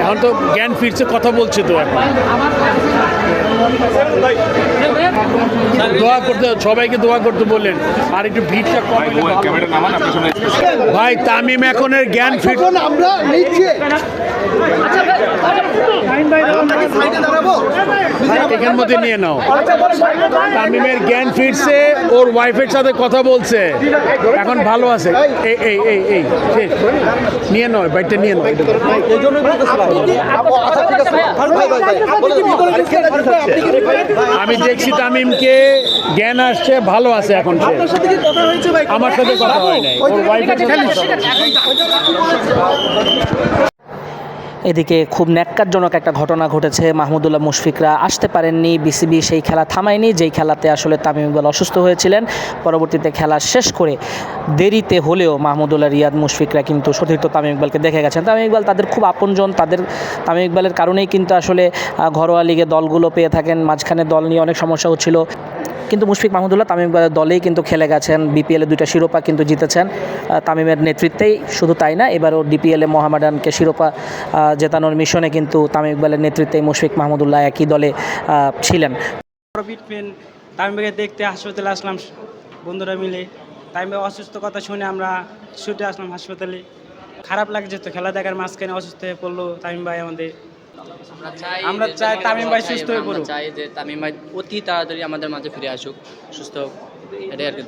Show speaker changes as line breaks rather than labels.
এখন তো জ্ঞান ফিরছে কথা বলছে তো এখন। দোয়া করতে সবাইকে দোয়া করতে বললেন। আর একটু ভিড়টা কম ভাই তামিম এখনের জ্ঞান
ফিরছে আমরা
এখান মধ্যে নিয়ে নাও। তামিমের জ্ঞান ফিরছে ওর ওয়াইফের সাথে কথা বলছে। এখন ভালো আছে। এই এই এই এই নিয়ে নিয়ে
বলেন, আপনি কি
আমি দেখছি তামিমকে জ্ঞান আসছে ভালো আছে এখন আমার সাথে কথা হয় নাই। ওর ওয়াইফের।
এদিকে খুব ন্যাক্কারজনক একটা ঘটনা ঘটেছে। মাহমুদুল্লাহ মুশফিকরা আসতে পারেননি, বিসিবি সেই খেলা থামায়নি, যেই খেলাতে আসলে তামিম ইকবাল অসুস্থ হয়েছিলেন। পরবর্তীতে খেলা শেষ করে দেরিতে হলেও মাহমুদুল্লাহ রিয়াদ মুশফিকরা কিন্তু সতীর্থ তামিম ইকবালকে দেখে গেছেন। তামিম ইকবাল তাদের খুব আপনজন, তাদের, তামিম ইকবালের কারণেই কিন্তু আসলে ঘরোয়া লিগে দলগুলো পেয়ে থাকেন। মাঝখানে দল নিয়ে অনেক সমস্যা হচ্ছিল কিন্তু মুশফিক মাহমুদুল্লাহ তামিম ইকবালের দলেই কিন্তু খেলে গেছেন। বিপিএলে দুইটা শিরোপা কিন্তু জিতেছেন। তামিমের নেতৃত্বেই শুধু তাই না এবারও ডিপিএলে মোহামেডানকে শিরোপা জেতানোর মিশনে কিন্তু তামিম ইকবালের নেতৃত্বেই মুশফিক মাহমুদুল্লাহ একই দলে ছিলেন।
তামিমকে দেখতে হাসপাতালে আসলাম বন্ধুরা মিলে। তামিমের অসুস্থ কথা শুনে আমরা ছুটে আসলাম হাসপাতালে। খারাপ লাগছে তো খেলা দেখার মাঝখানে অসুস্থ হয়ে পড়ল তামিম ভাই আমাদের।
আমরা চাই
তামিম ভাই সুস্থ
চাই,
হয়ে পড়ুক।
চাই যে তামিম ভাই অতি তাড়াতাড়ি আমাদের মাঝে ফিরে আসুক সুস্থ হোক। এটাই আর কি